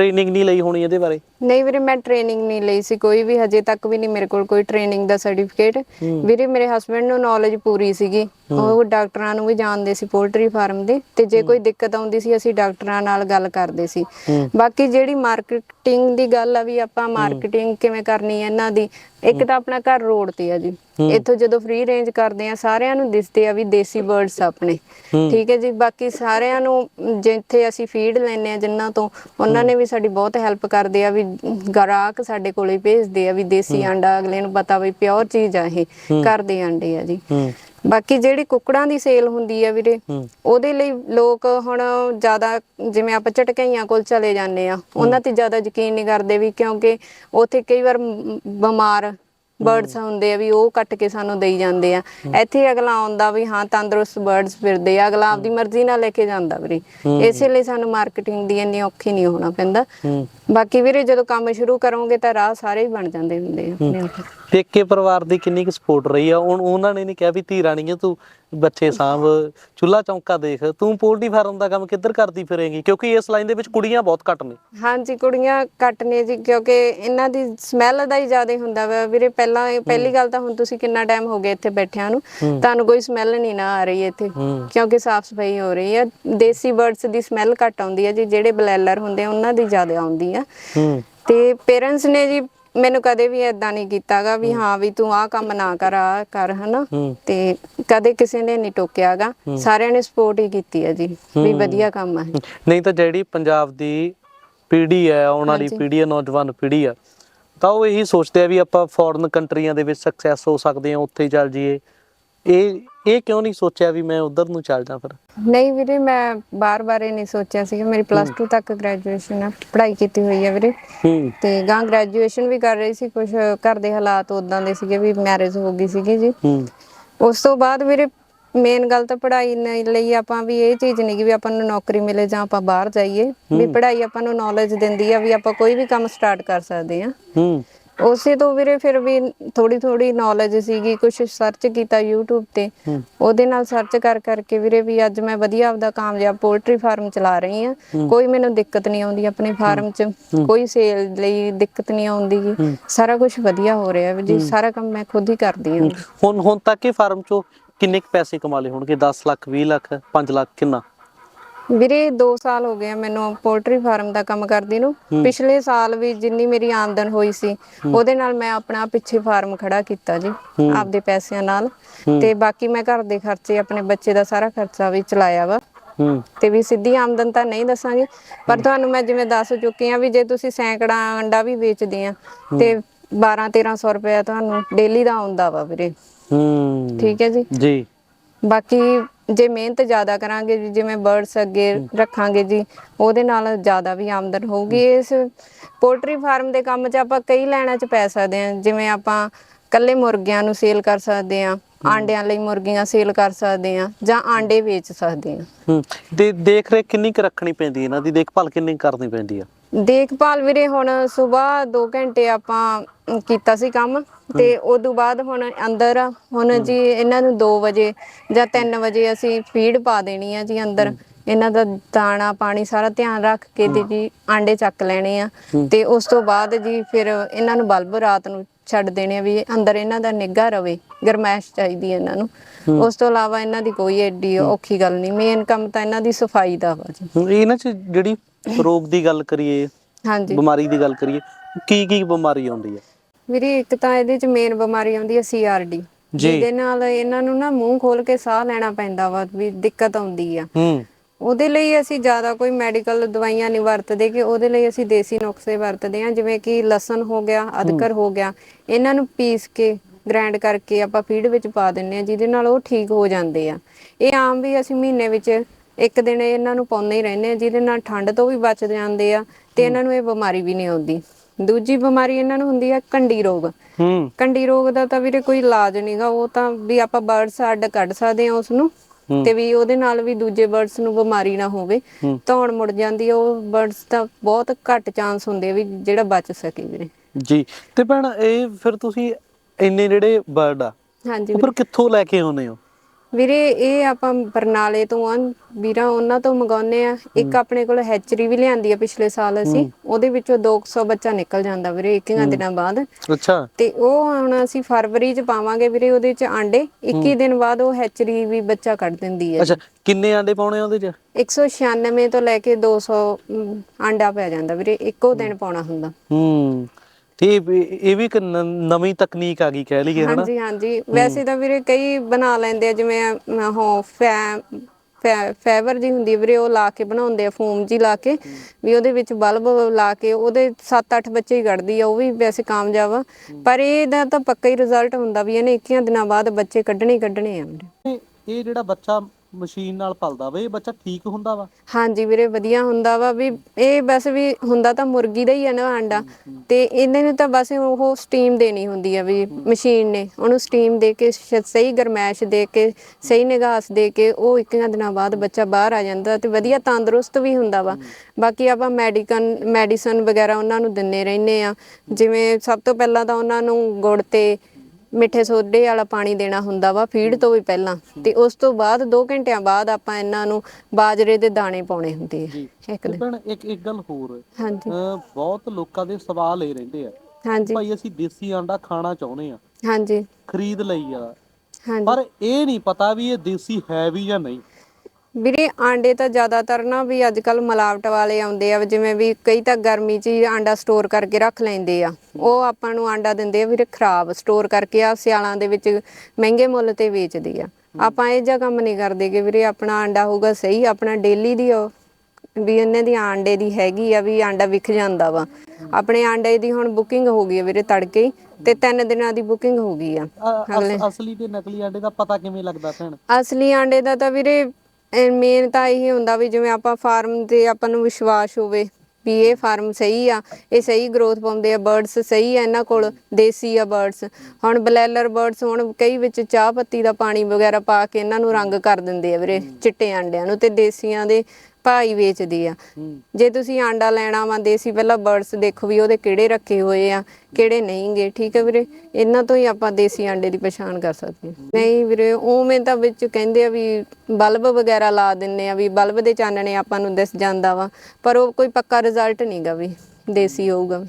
ਟ੍ਰੇਨਿੰਗ ਨਹੀਂ ਲਈ ਹੋਣੀ ਇਹਦੇ ਬਾਰੇ। ਨਹੀਂ ਵੀਰੇ ਮੈਂ ਟ੍ਰੇਨਿੰਗ ਨਹੀਂ ਲਈ ਸੀ ਕੋਈ ਵੀ ਹਜੇ ਤੱਕ ਵੀ ਨਹੀਂ ਮੇਰੇ ਕੋਲ ਕੋਈ ਟ੍ਰੇਨਿੰਗ ਦਾ ਸਰਟੀਫਿਕੇਟ ਵੀਰੇ ਮੇਰੇ ਹਸਬੰਡ ਨੂੰ ਨੌਲੇਜ ਪੂਰੀ ਸੀਗੀ। ਉਹ ਡਾਕਟਰਾਂ ਨੂੰ ਵੀ ਜਾਣਦੇ ਸੀ ਪੋਲਟਰੀ ਫਾਰਮ ਦੇ ਤੇ ਜੇ ਕੋਈ ਦਿੱਕਤ ਆਉਂਦੀ ਸੀ ਅਸੀਂ ਡਾਕਟਰਾਂ ਨਾਲ ਗੱਲ ਕਰਦੇ ਸੀ। ਬਾਕੀ ਜਿਹੜੀ ਮਾਰਕੀਟਿੰਗ ਦੀ ਗੱਲ ਆ ਵੀ ਆਪਾਂ ਮਾਰਕੀਟਿੰਗ ਕਿਵੇਂ ਕਰਨੀ ਹੈ ਇਹਨਾਂ ਦੀ ਇੱਕ ਤਾਂ ਆਪਣਾ ਘਰ ਰੋਡ ਤੇ ਆ ਜੀ। ਇੱਥੋਂ ਜਦੋਂ ਫ੍ਰੀ ਰੇਂਜ ਕਰਦੇ ਆ ਸਾਰਿਆਂ ਨੂੰ ਦਿਸਦੇ ਆ ਵੀ ਦੇਸੀ ਬਰਡਸ ਆਪਣੇ। ਠੀਕ ਹੈ ਜੀ ਬਾਕੀ ਸਾਰਿਆਂ ਨੂੰ ਜਿੱਥੇ ਅਸੀਂ ਫੀਡ ਲੈਨੇ ਆ ਜਿਨ੍ਹਾਂ ਤੋਂ ਉਹਨਾਂ ਨੇ ਵੀ ਸਾਡੀ ਬਹੁਤ ਹੈਲਪ ਕਰਦੇ ਆ ਵੀ ਗਾਹਕ ਸਾਡੇ ਕੋਲੇ ਭੇਜਦੇ ਆ ਵੀ ਦੇਸੀ ਆਂਡਾ ਅਗਲੇ ਨੂੰ ਪਤਾ ਵੀ ਪਿਓਰ ਚੀਜ਼ ਆ ਇਹ। ਘਰ ਦੇ ਆਂਡੇ ਆ ਜੀ। ਬਾਕੀ ਜਿਹੜੀ ਕੁੱਕੜਾਂ ਦੀ ਸੇਲ ਹੁੰਦੀ ਆ ਵੀਰੇ ਉਹਦੇ ਲਈ ਲੋਕ ਹੁਣ ਜ਼ਿਆਦਾ ਜਿਵੇਂ ਆਪਾਂ ਝਟਕਈਆਂ ਕੋਲ ਚਲੇ ਜਾਂਦੇ ਆ ਉਹਨਾਂ ਤੇ ਜ਼ਿਆਦਾ ਯਕੀਨ ਨਹੀਂ ਕਰਦੇ ਵੀ ਕਿਉਂਕਿ ਉੱਥੇ ਕਈ ਵਾਰ ਬਿਮਾਰ ਬਰਡਸ ਹੁੰਦੇ ਆ ਵੀ ਉਹ ਕੱਟ ਕੇ ਸਾਨੂੰ ਦੇਈ ਜਾਂਦੇ ਆ। ਇੱਥੇ ਅਗਲਾ ਆਉਂਦਾ ਵੀ ਹਾਂ ਤੰਦਰੁਸਤ ਬਰਡਸ ਫਿਰਦੇ ਆ। ਅਗਲਾ ਆਪਦੀ ਮਰਜ਼ੀ ਨਾਲ ਲੈ ਕੇ ਜਾਂਦਾ ਵੀਰੇ। ਇਸੇ ਲਈ ਸਾਨੂੰ ਮਾਰਕੀਟਿੰਗ ਦੀ ਇੰਨੀ ਔਖੀ ਨਹੀਂ ਹੋਣਾ ਪੈਂਦਾ। ਬਾਕੀ ਵੀਰੇ ਜਦੋਂ ਕੰਮ ਸ਼ੁਰੂ ਕਰੋਗੇ ਤਾਂ ਰਾਹ ਸਾਰੇ ਹੀ ਬਣ ਜਾਂਦੇ ਹੁੰਦੇ ਆ। ਆਪਣੇ ਆਪ। ਪੇਕੇ ਪਰਿਵਾਰ ਦੀ ਕਿੰਨੀ ਕੁ ਸਪੋਰਟ ਰਹੀ ਆ? ਉਹਨਾਂ ਨੇ ਨਹੀਂ ਕਿਹਾ ਵੀ ਧੀ ਰਾਣੀ ਆ ਤੂੰ ਬੱਚੇ ਸਾਂਭ ਚੁੱਲਾ ਚੌਂਕਾ ਦੇਖ ਤੂੰ ਪੋਲਟਰੀ ਫਾਰਮ ਦਾ ਕੰਮ ਕਿੱਧਰ ਕਰਦੀ ਫਿਰੇਂਗੀ? ਕਿਉਂਕਿ ਇਸ ਲਾਈਨ ਦੇ ਵਿੱਚ ਕੁੜੀਆਂ ਬਹੁਤ ਘੱਟ ਨੇ। ਹਾਂਜੀ ਕੁੜੀਆਂ ਘੱਟ ਨੇ ਜੀ ਕਿਉਂਕਿ ਇਹਨਾਂ ਦੀ ਸਮੈਲ ਦਾ ਹੀ ਜ਼ਿਆਦਾ ਹੁੰਦਾ ਵਾ। ਵੀਰੇ ਪਹਿਲਾਂ ਪਹਿਲੀ ਗੱਲ ਤਾਂ ਹੁਣ ਤੁਸੀਂ ਕਿੰਨਾ ਟਾਈਮ ਹੋ ਗਿਆ ਇੱਥੇ ਬੈਠਿਆਂ ਨੂੰ ਤੁਹਾਨੂੰ ਕੋਈ ਸਮੈਲ ਨਹੀਂ ਨਾ ਆ ਰਹੀ ਇੱਥੇ ਕਿਉਂਕਿ ਸਾਫ਼ ਸਫ਼ਾਈ ਹੋ ਰਹੀ ਹੈ ਦੇਸੀ ਬਰਡਸ ਦੀ ਸਮੈਲ ਘੱਟ ਆਉਂਦੀ ਹੈ ਜੀ ਜਿਹੜੇ ਬਲੈਲਰ ਹੁੰਦੇ ਉਹਨਾਂ ਦੀ ਜ਼ਿਆਦਾ ਆਉਂਦੀ ਆ। ਤੇ ਪੇਰੈਂਟਸ ਨੇ ਜੀ ਮੈਨੂੰ ਕਦੇ ਵੀ ਇਦਾਂ ਨਹੀਂ ਕੀਤਾਗਾ ਵੀ ਹਾਂ। ਵੀ ਤੂੰ ਆਹ ਕੰਮ ਨਾ ਕਰ ਆ ਕਰ ਹਨਾ? ਤੇ ਕਦੇ ਕਿਸੇ ਨੇ ਨਹੀਂ ਟੋਕਿਆਗਾ। ਸਾਰਿਆਂ ਨੇ ਸਪੋਰਟ ਹੀ ਕੀਤੀ ਹੈ ਜੀ ਵੀ ਵਧੀਆ ਕੰਮ ਹੈ। ਨਹੀਂ ਤਾਂ ਜਿਹੜੀ ਪੰਜਾਬ ਦੀ ਪੀੜ੍ਹੀ ਹੈ ਆਉਣ ਵਾਲੀ ਪੀੜ੍ਹੀ ਹੈ ਨੌਜਵਾਨ ਪੀੜ੍ਹੀ ਆ ਤਾਂ ਉਹ ਇਹੀ ਸੋਚਦੇ ਆ ਵੀ ਆਪਾਂ ਫੋਰਨ ਕੰਟਰੀਆਂ ਦੇ ਵਿੱਚ ਸਕਸੈਸ ਹੋ ਸਕਦੇ ਹਾਂ ਉੱਥੇ ਚੱਲ ਜਾਈਏ। ਇਹ ਇਹ ਕਿਉਂ ਨਹੀਂ ਸੋਚਿਆ ਵੀ ਮੈਂ ਉਧਰ ਨੂੰ ਚੱਲ ਜਾ ਫਿਰ? ਨਹੀਂ ਵੀਰੇ ਮੈਂ ਬਾਰ ਬਾਰੇ ਨਹੀਂ ਸੋਚਿਆ ਸੀਗਾ। ਮੇਰੀ ਪਲੱਸ 2 ਤੱਕ ਗ੍ਰੈਜੂਏਸ਼ਨ ਆ ਪੜ੍ਹਾਈ ਕੀਤੀ ਹੋਈ ਹੈ ਵੀਰੇ। ਹੂੰ। ਤੇ ਗਾਂ ਗ੍ਰੈਜੂਏਸ਼ਨ ਵੀ ਕਰ ਰਹੀ ਸੀ ਕੁਝ ਘਰ ਦੇ ਹਾਲਾਤ ਉਦਾਂ ਦੇ ਸੀਗੇ ਵੀ ਮੈਰਿਜ ਹੋ ਗਈ ਸੀਗੀ ਜੀ। ਹੂੰ। ਉਸ ਤੋਂ ਬਾਅਦ ਵੀਰੇ ਮੇਨ ਗੱਲ ਤਾਂ ਪੜ੍ਹਾਈ ਨਹੀਂ ਲਈ ਆਪਾਂ ਵੀ ਇਹ ਚੀਜ਼ ਨਹੀਂ ਕਿ ਵੀ ਆਪਾਂ ਨੂੰ ਨੌਕਰੀ ਮਿਲੇ ਜਾਂ ਆਪਾਂ ਬਾਹਰ ਜਾਈਏ। ਵੀ ਪੜ੍ਹਾਈ ਆਪਾਂ ਨੂੰ ਨੌਲੇਜ ਦਿੰਦੀ ਆ ਵੀ ਆਪਾਂ ਕੋਈ ਵੀ ਕੰਮ ਸਟਾਰਟ ਕਰ ਸਕਦੇ ਆ। ਹੂੰ। ਉਸੇ ਤੋਂ ਵੀਰੇ ਫਿਰ ਵੀ ਥੋੜੀ ਥੋੜੀ ਨੌਲੇਜ ਸੀਗੀ ਕੁਝ ਸਰਚ ਕੀਤਾ YouTube ਤੇ। ਉਹਦੇ ਨਾਲ ਸਰਚ ਕਰ ਕਰਕੇ ਵੀਰੇ ਵੀ ਅੱਜ ਮੈਂ ਵਧੀਆ ਆਪਦਾ ਕਾਮਯਾਬ ਪੋਲਟਰੀ ਫਾਰਮ ਚਲਾ ਰਹੀ ਆ ਕੋਈ ਮੈਨੂੰ ਦਿੱਕਤ ਨਹੀਂ ਆਉਂਦੀ ਆਪਣੇ ਫਾਰਮ 'ਚ। ਕੋਈ ਸੇਲ ਲਈ ਦਿੱਕਤ ਨਹੀਂ ਆਉਂਦੀ। ਸਾਰਾ ਕੁਝ ਵਧੀਆ ਹੋ ਰਿਹਾ ਵੀ ਜੀ ਸਾਰਾ ਕੰਮ ਮੈਂ ਖੁਦ ਹੀ ਕਰਦੀ ਹਾਂ ਹੁਣ ਹੁਣ ਤੱਕ ਇਹ ਫਾਰਮ ਚੋਂ ਕਿੰਨੇ ਪੈਸੇ ਕਮਾ ਲਏ ਹੋਣਗੇ? 10 ਲੱਖ 20 ਲੱਖ 5 ਲੱਖ ਕਿੰਨਾ? ਵੀਰੇ 2 ਸਾਲ ਹੋ ਗਏ ਆ ਮੈਨੂੰ ਪੋਲਟਰੀ ਫਾਰਮ ਦਾ ਕੰਮ ਕਰਦੀ ਨੂੰ। ਪਿਛਲੇ ਸਾਲ ਵੀ ਜਿੰਨੀ ਮੇਰੀ ਆਮਦਨ ਹੋਈ ਸੀ ਉਹਦੇ ਨਾਲ ਮੈਂ ਆਪਣਾ ਪਿੱਛੇ ਫਾਰਮ ਖੜਾ ਕੀਤਾ ਜੀ ਆਪਦੇ ਪੈਸਿਆਂ ਨਾਲ। ਤੇ ਬਾਕੀ ਮੈਂ ਘਰ ਦੇ ਖਰਚੇ ਆਪਣੇ ਬੱਚੇ ਦਾ ਸਾਰਾ ਖਰਚਾ ਵੀ ਚਲਾਇਆ ਵਾ। ਤੇ ਵੀ ਸਿੱਧੀ ਆਮਦਨ ਤਾਂ ਨਹੀਂ ਦੱਸਾਂਗੇ ਪਰ ਤੁਹਾਨੂੰ ਮੈਂ ਜਿਵੇਂ ਦੱਸ ਚੁੱਕੀ ਆ ਵੀ ਜੇ ਤੁਸੀਂ ਸੈਂਕੜਾ ਅੰਡਾ ਵੀ ਵੇਚਦੇ ਆ ਤੇ 12 1300 ਰੁਪਏ ਤੁਹਾਨੂੰ ਡੇਲੀ ਦਾ ਆਉਂਦਾ ਵਾ ਵੀਰੇ। ਹੂੰ। ਠੀਕ ਹੈ ਜੀ। ਜੀ। ਬਾਕੀ ਜੇ ਮਿਹਨਤ ਜ਼ਿਆਦਾ ਕਰਾਂਗੇ ਜੀ, ਜਿਵੇਂ ਬਰਡਸ ਅੱਗੇ ਰੱਖਾਂਗੇ ਜੀ ਉਹਦੇ ਨਾਲ ਜ਼ਿਆਦਾ ਵੀ ਆਮਦਨ ਹੋਊਗੀ। ਇਸ ਪੋਲਟਰੀ ਫਾਰਮ ਦੇ ਕੰਮ 'ਚ ਆਪਾਂ ਕਈ ਲਾਈਨਾਂ 'ਚ ਪੈ ਸਕਦੇ ਹਾਂ। ਜਿਵੇਂ ਆਪਾਂ ਕੱਲੇ ਮੁਰਗਿਆਂ ਨੂੰ ਸੇਲ ਕਰ ਸਕਦੇ ਹਾਂ ਆਂਡਿਆਂ ਲਈ ਮੁਰਗੀਆਂ ਸੇਲ ਕਰ ਸਕਦੇ ਹਾਂ ਜਾਂ ਆਂਡੇ ਵੇਚ ਸਕਦੇ ਹਾਂ। ਹੂੰ। ਤੇ ਦੇਖ ਰੇਖ ਕਿੰਨੀ ਕੁ ਰੱਖਣੀ ਪੈਂਦੀ ਇਹਨਾਂ ਦੀ? ਦੇਖਭਾਲ ਕਿੰਨੀ ਕਰਨੀ ਪੈਂਦੀ ਆ ਦੇਖਭਾਲ ਵੀਰੇ ਹੁਣ ਸਵੇਰ 2 ਘੰਟੇ ਆਪਾਂ ਕੀਤਾ ਸੀ ਕੰਮ ਤੇ ਉਦੋਂ ਬਾਅਦ ਹੁਣ ਅੰਦਰ ਆ। ਹੁਣ ਜੀ ਇਹਨਾਂ ਨੂੰ 2 ਵਜੇ ਜਾਂ 3 ਵਜੇ ਅਸੀਂ ਫੀਡ ਪਾ ਦੇਣੀ ਆ ਜੀ ਅੰਦਰ। ਇਹਨਾਂ ਦਾ ਦਾਣਾ ਪਾਣੀ ਸਾਰਾ ਧਿਆਨ ਰੱਖ ਕੇ ਤੇ ਜੀ ਆਂਡੇ ਚੱਕ ਲੈਣੇ ਆ। ਤੇ ਉਸ ਤੋਂ ਬਾਅਦ ਜੀ ਫਿਰ ਇਹਨਾਂ ਨੂੰ ਬਲਬ ਰਾਤ ਨੂੰ ਛੱਡ ਦੇਣੇ ਆ ਵੀ ਅੰਦਰ ਇਹਨਾਂ ਦਾ ਨਿੱਘਾ ਰਵੇ ਗਰਮੈਸ਼ ਚਾਹੀਦੀ ਹੈ ਇਹਨਾਂ ਨੂੰ। ਉਸ ਤੋਂ ਇਲਾਵਾ ਇਹਨਾਂ ਦੀ ਕੋਈ ਐਡੀ ਔਖੀ ਗੱਲ ਨਹੀਂ ਮੇਨ ਕੰਮ ਤਾਂ ਇਹਨਾਂ ਦੀ ਸਫ਼ਾਈ ਦਾ ਵਾ ਜੀ। ਹੁਣ ਇਹਨਾਂ ਚ ਜਿਹੜੀ ਰੋਗ ਦੀ ਗੱਲ ਕਰੀਏ ਹਾਂਜੀ। ਬਿਮਾਰੀ ਦੀ ਗੱਲ ਕਰੀਏ ਕੀ ਕੀ ਬਿਮਾਰੀ ਆਉਂਦੀ ਹੈ? ਵੀਰੇ ਇੱਕ ਤਾਂ ਇਹਦੇ ਚ ਮੇਨ ਬਿਮਾਰੀ ਆਉਂਦੀ ਹੈ ਸੀਆਰਡੀ ਜੀ। ਜਿਹਦੇ ਨਾਲ ਇਹਨਾਂ ਨੂੰ ਨਾ ਮੂੰਹ ਖੋਲ ਕੇ ਸਾਹ ਲੈਣਾ ਪੈਂਦਾ ਵਾ ਵੀ ਦਿੱਕਤ ਆਉਂਦੀ ਆ। ਹੂੰ। ਉਹਦੇ ਲਈ ਅਸੀਂ ਜ਼ਿਆਦਾ ਕੋਈ ਮੈਡੀਕਲ ਦਵਾਈਆਂ ਨਹੀਂ ਵਰਤਦੇ ਕਿ ਉਹਦੇ ਲਈ ਅਸੀਂ ਦੇਸੀ ਨੁਸਖੇ ਵਰਤਦੇ ਹਾਂ ਜਿਵੇਂ ਕਿ ਲਸਣ ਹੋ ਗਿਆ ਅਦਰਕ ਹੋ ਗਿਆ। ਇਹਨਾਂ ਨੂੰ ਪੀਸ ਕੇ ਗ੍ਰਾਈਂਡ ਕਰਕੇ ਆਪਾਂ ਫੀਡ ਵਿੱਚ ਪਾ ਦਿੰਨੇ ਆ ਜਿਹਦੇ ਨਾਲ ਉਹ ਠੀਕ ਹੋ ਜਾਂਦੇ ਆ। ਇਹ ਆਮ ਵੀ ਅਸੀਂ ਮਹੀਨੇ ਵਿੱਚ ਇੱਕ ਦਿਨ ਇਹਨਾਂ ਨੂੰ ਪਾਉਂਦੇ ਹੀ ਰਹਿੰਦੇ ਆ ਜਿਹਦੇ ਨਾਲ ਠੰਡ ਤੋਂ ਵੀ ਬਚ ਜਾਂਦੇ ਆ ਤੇ ਇਹਨਾਂ ਨੂੰ ਇਹ ਬਿਮਾਰੀ ਵੀ ਨਹੀਂ ਆਉਂਦੀ। ਦੂਜੀ ਬਿਮਾਰੀ ਇਹਨਾਂ ਨੂੰ ਹੁੰਦੀ ਹੈ ਕੰਡੀ ਰੋਗ। ਹੂੰ। ਕੰਡੀ ਰੋਗ ਦਾ ਤਾਂ ਵੀਰੇ ਕੋਈ ਇਲਾਜ ਨਹੀਂਗਾ ਉਹ ਤਾਂ ਵੀ ਆਪਾਂ ਬਰਡਸ ਅੱਡ ਕੱਢ ਸਕਦੇ ਆ ਉਸ ਨੂੰ ਤੇ ਵੀ ਉਹਦੇ ਨਾਲ ਵੀ ਦੂਜੇ ਬਰਡਸ ਨੂੰ ਬਿਮਾਰੀ ਨਾ ਹੋਵੇ। ਧੌਣ ਮੁੜ ਜਾਂਦੀ ਆ ਉਹ ਬਰਡਸ ਦਾ ਬਹੁਤ ਘੱਟ ਚਾਂਸ ਹੁੰਦੇ ਆ ਵੀ ਜਿਹੜਾ ਬਚ ਸਕੇ ਵੀਰੇ। ਜੀ ਤੇ ਭੈਣ ਇਹ ਫਿਰ ਤੁਸੀਂ ਇੰਨੇ ਜਿਹੜੇ ਬਰਡ ਆ ਹਾਂਜੀ ਫਿਰ ਕਿੱਥੋਂ ਲੈ ਕੇ ਆਉਨੇ ਹੋ? ਵੀਰੇ ਇਹ ਆਪਾਂ ਬਰਨਾਲੇ ਤੋਂ ਆ ਵੀਰਾਂ ਉਹਨਾਂ ਤੋਂ ਮੰਗਾਉਨੇ ਆ। ਇੱਕ ਆਪਣੇ ਕੋਲ ਹੈਚਰੀ ਵੀ ਲਿਆਂਦੀ ਆ ਪਿਛਲੇ ਸਾਲ ਅਸੀਂ। ਉਹਦੇ ਵਿੱਚੋਂ 200 ਬੱਚਾ ਨਿਕਲ ਜਾਂਦਾ ਵੀਰੇ 21 ਦਿਨਾਂ ਬਾਅਦ। ਅੱਛਾ। ਤੇ ਉਹ ਹੁਣ ਅਸੀਂ ਫਰਵਰੀ ਚ ਪਾਵਾਂਗੇ ਵੀਰੇ ਉਹਦੇ ਚ ਆਂਡੇ। 21 ਦਿਨ ਬਾਅਦ ਉਹ ਹੈਚਰੀ ਵੀ ਬੱਚਾ ਕੱਢ ਦਿੰਦੀ ਹੈ ਅੱਛਾ ਕਿੰਨੇ ਆਂਡੇ ਪਾਉਣੇ ਆ ਉਹਦੇ ਚ? 196 ਤੋਂ ਲੈ ਕੇ 200 ਅਮ, ਆਂਡਾ ਪੈ ਜਾਂਦਾ ਵੀਰੇ ਇੱਕੋ ਦਿਨ ਪਾਉਣਾ ਹੁੰਦਾ। ਹੂੰ। ਤੇ ਇਹ ਵੀ- ਇਹ ਵੀ ਇੱਕ ਨ- ਨਵੀਂ ਤਕਨੀਕ ਆ ਗਈ ਕਹਿ ਲਈਏ ਹਨਾ? ਹਾਂਜੀ ਹਾਂਜੀ। ਵੈਸੇ ਤਾਂ ਵੀਰੇ ਕਈ ਬਣਾ ਲੈਂਦੇ ਆ ਜਿਵੇਂ ਅਮ, ਉਹ ਫੈ ਫੈ- ਫਾਈਬਰ ਜੀ ਹੁੰਦੀ ਆ ਵੀਰੇ ਉਹ ਲਾ ਕੇ ਬਣਾਉਂਦੇ ਆ ਫੋਮ ਜੀ ਲਾ ਕੇ। ਵੀ ਉਹਦੇ ਵਿੱਚ ਬਲਬ ਲਾ ਕੇ ਉਹਦੇ 7-8 ਬੱਚੇ ਹੀ ਕੱਢਦੀ ਆ ਉਹ ਵੀ ਵੈਸੇ ਕਾਮਯਾਬ ਆ। ਪਰ ਇਹਦਾ ਤਾਂ ਪੱਕਾ ਹੀ ਰਿਜ਼ਲਟ ਹੁੰਦਾ ਵੀ ਇਹਨੇ 21 ਦਿਨਾਂ ਬਾਅਦ ਬੱਚੇ ਕੱਢਣੇ ਹੀ ਕੱਢਣੇ ਆ ਵੀਰੇ। ਇਹ ਇਹ ਜਿਹੜਾ ਬੱਚਾ ਮਸ਼ੀਨ ਨਾਲ ਪਲਦਾ ਵਾ ਇਹ ਬੱਚਾ ਠੀਕ ਹੁੰਦਾ ਵਾ? ਹਾਂਜੀ ਵੀਰੇ ਵਧੀਆ ਹੁੰਦਾ ਵਾ ਵੀ ਇਹ ਬਸ ਵੀ ਹੁੰਦਾ ਤਾਂ ਮੁਰਗੀ ਦਾ ਹੀ ਆ ਨਾ ਆਂਡਾ। ਤੇ ਇਹਨਾਂ ਨੂੰ ਤਾਂ ਬਸ ਉਹ ਸਟੀਮ ਦੇਣੀ ਹੁੰਦੀ ਆ ਵੀ ਮਸ਼ੀਨ ਨੇ। ਉਹਨੂੰ ਸਟੀਮ ਦੇ ਕੇ ਸ਼- ਸਹੀ ਗਰਮੈਸ਼ ਦੇ ਕੇ ਸਹੀ ਨਿਗਾਸ ਦੇ ਕੇ ਉਹ ਇੱਕਾਂ ਦਿਨਾਂ ਬਾਅਦ ਬੱਚਾ ਬਾਹਰ ਆ ਜਾਂਦਾ ਤੇ ਵਧੀਆ ਤੰਦਰੁਸਤ ਵੀ ਹੁੰਦਾ ਵਾ। ਬਾਕੀ ਆਪਾਂ ਮੈਡੀਕਨ ਮੈਡੀਸਨ ਵਗੈਰਾ ਉਹਨਾਂ ਨੂੰ ਦਿੰਨੇ ਰਹਿੰਦੇ ਆ। ਜਿਵੇਂ ਸਭ ਤੋਂ ਪਹਿਲਾਂ ਤਾਂ ਉਹਨਾਂ ਨੂੰ ਗੁੜ ਤੇ ਮਿੱਠੇ ਸੋਡੇ ਵਾਲਾ ਪਾਣੀ ਦੇਣਾ ਹੁੰਦਾ ਵਾ ਫੀਡ ਤੋਂ ਵੀ ਪਹਿਲਾਂ। ਤੇ ਉਸ ਤੋਂ ਬਾਅਦ 2 ਘੰਟਿਆਂ ਬਾਅਦ ਆਪਾਂ ਇਹਨਾਂ ਨੂੰ ਬਾਜਰੇ ਦੇ ਦਾਣੇ ਪਾਉਣੇ ਹੁੰਦੇ ਆ। ਇੱਕ ਦਿਨ। ਇੱਕ ਇੱਕ ਗੱਲ ਹੋਰ। ਹਾਂਜੀ। ਬਹੁਤ ਲੋਕਾਂ ਦੇ ਸਵਾਲ ਇਹ ਰਹਿੰਦੇ ਆ। ਹਾਂਜੀ। ਭਾਈ ਅਸੀਂ ਦੇਸੀ ਆਂਡਾ ਖਾਣਾ ਚਾਹੁੰਦੇ ਆ। ਹਾਂਜੀ। ਖਰੀਦ ਲਈ ਆ। ਹਾਂਜੀ। ਪਰ ਇਹ ਨਹੀਂ ਪਤਾ ਵੀ ਇਹ ਦੇਸੀ ਹੈ ਵੀ ਜਾਂ ਨਹੀਂ। ਵੀਰੇ ਆਂਡੇ ਤਾਂ ਜ਼ਿਆਦਾਤਰ ਨਾ ਵੀ ਅੱਜ ਕੱਲ ਮਿਲਾਵਟ ਵਾਲੇ ਆਉਂਦੇ ਆ ਜਿਵੇਂ ਵੀ ਕਈ ਤਾਂ ਗਰਮੀ 'ਚ ਹੀ ਆਂਡਾ ਸਟੋਰ ਕਰਕੇ ਰੱਖ ਲੈਂਦੇ ਆ। ਉਹ ਆਪਾਂ ਨੂੰ ਆਂਡਾ ਦਿੰਦੇ ਆ ਵੀਰੇ ਖਰਾਬ ਸਟੋਰ ਕਰਕੇ ਆ ਸਿਆਲਾਂ ਦੇ ਵਿੱਚ ਮਹਿੰਗੇ ਮੁੱਲ ਤੇ ਵੇਚਦੇ ਆ। ਆਪਾਂ ਇਹ ਜਿਹਾ ਕੰਮ ਨਹੀਂ ਕਰਦੇ ਕਿ ਵੀਰੇ ਆਪਣਾ ਆਂਡਾ ਹੋਊਗਾ ਸਹੀ ਆਪਣਾ ਡੇਲੀ ਦੀ ਉਹ ਵੀ ਇਹਨਾਂ ਦੀ ਆਂਡੇ ਦੀ ਹੈਗੀ ਆ ਵੀ ਆਂਡਾ ਵਿਕ ਜਾਂਦਾ ਵਾ। ਆਪਣੇ ਆਂਡੇ ਦੀ ਹੁਣ ਬੁਕਿੰਗ ਹੋ ਗਈ ਹੈ ਵੀਰੇ ਤੜਕੇ ਹੀ ਤੇ ਤਿੰਨ ਦਿਨਾਂ ਦੀ ਬੁਕਿੰਗ ਹੋ ਗਈ ਆ। ਅ- ਅਸ- ਅਸਲੀ ਤੇ ਨਕਲੀ ਆਂਡੇ ਦਾ ਪਤਾ ਕਿਵੇਂ ਲੱਗਦਾ ਭੈਣ? ਅਸਲੀ ਆਂਡੇ ਦਾ ਤਾਂ ਵੀਰੇ ਮੇਨ ਤਾਂ ਇਹੀ ਹੁੰਦਾ ਵੀ ਜਿਵੇਂ ਆਪਾਂ ਫਾਰਮ ਤੇ ਆਪਾਂ ਨੂੰ ਵਿਸ਼ਵਾਸ ਹੋਵੇ ਵੀ ਇਹ ਫਾਰਮ ਸਹੀ ਆ, ਇਹ ਸਹੀ ਗਰੋਥ ਪਾਉਂਦੇ ਆ ਬਰਡਸ ਸਹੀ ਆ ਇਹਨਾਂ ਕੋਲ, ਦੇਸੀ ਆ ਬਰਡਸ ਹੁਣ ਬਲੈਲਰ ਬਰਡਸ ਹੁਣ ਕਈ ਵਿੱਚ ਚਾਹ ਪੱਤੀ ਦਾ ਪਾਣੀ ਵਗੈਰਾ ਪਾ ਕੇ ਇਹਨਾਂ ਨੂੰ ਰੰਗ ਕਰ ਦਿੰਦੇ ਆ ਵੀਰੇ, ਚਿੱਟੇ ਆਂਡਿਆਂ ਨੂੰ ਤੇ ਦੇਸੀਆਂ ਦੇ ਭਾਈ ਵੇਚਦੀ ਆ। ਜੇ ਤੁਸੀਂ ਆਂਡਾ ਲੈਣਾ ਵਾ ਦੇਸੀ ਪਹਿਲਾਂ ਬਰਡਸ ਦੇਖੋ ਵੀ ਉਹਦੇ ਕਿਹੜੇ ਰੱਖੇ ਹੋਏ ਆ ਕਿਹੜੇ ਨਹੀਂਗੇ ਠੀਕ ਹੈ ਵੀਰੇ? ਇਹਨਾਂ ਤੋਂ ਹੀ ਆਪਾਂ ਦੇਸੀ ਆਂਡੇ ਦੀ ਪਛਾਣ ਕਰ ਸਕਦੇ ਹਾਂ। ਨਹੀਂ ਵੀਰੇ ਉਵੇਂ ਤਾਂ ਵਿੱਚ ਕਹਿੰਦੇ ਆ ਵੀ ਬਲਬ ਵਗੈਰਾ ਲਾ ਦਿੰਨੇ ਆ ਵੀ ਬਲਬ ਦੇ ਚਾਨਣੇ ਆਪਾਂ ਨੂੰ ਦਿਸ ਜਾਂਦਾ ਵਾ ਪਰ ਉਹ ਕੋਈ ਪੱਕਾ ਰਿਜ਼ਲਟ ਨਹੀਂਗਾ ਵੀ ਦੇਸੀ ਹੋਊਗਾ ਵੀ।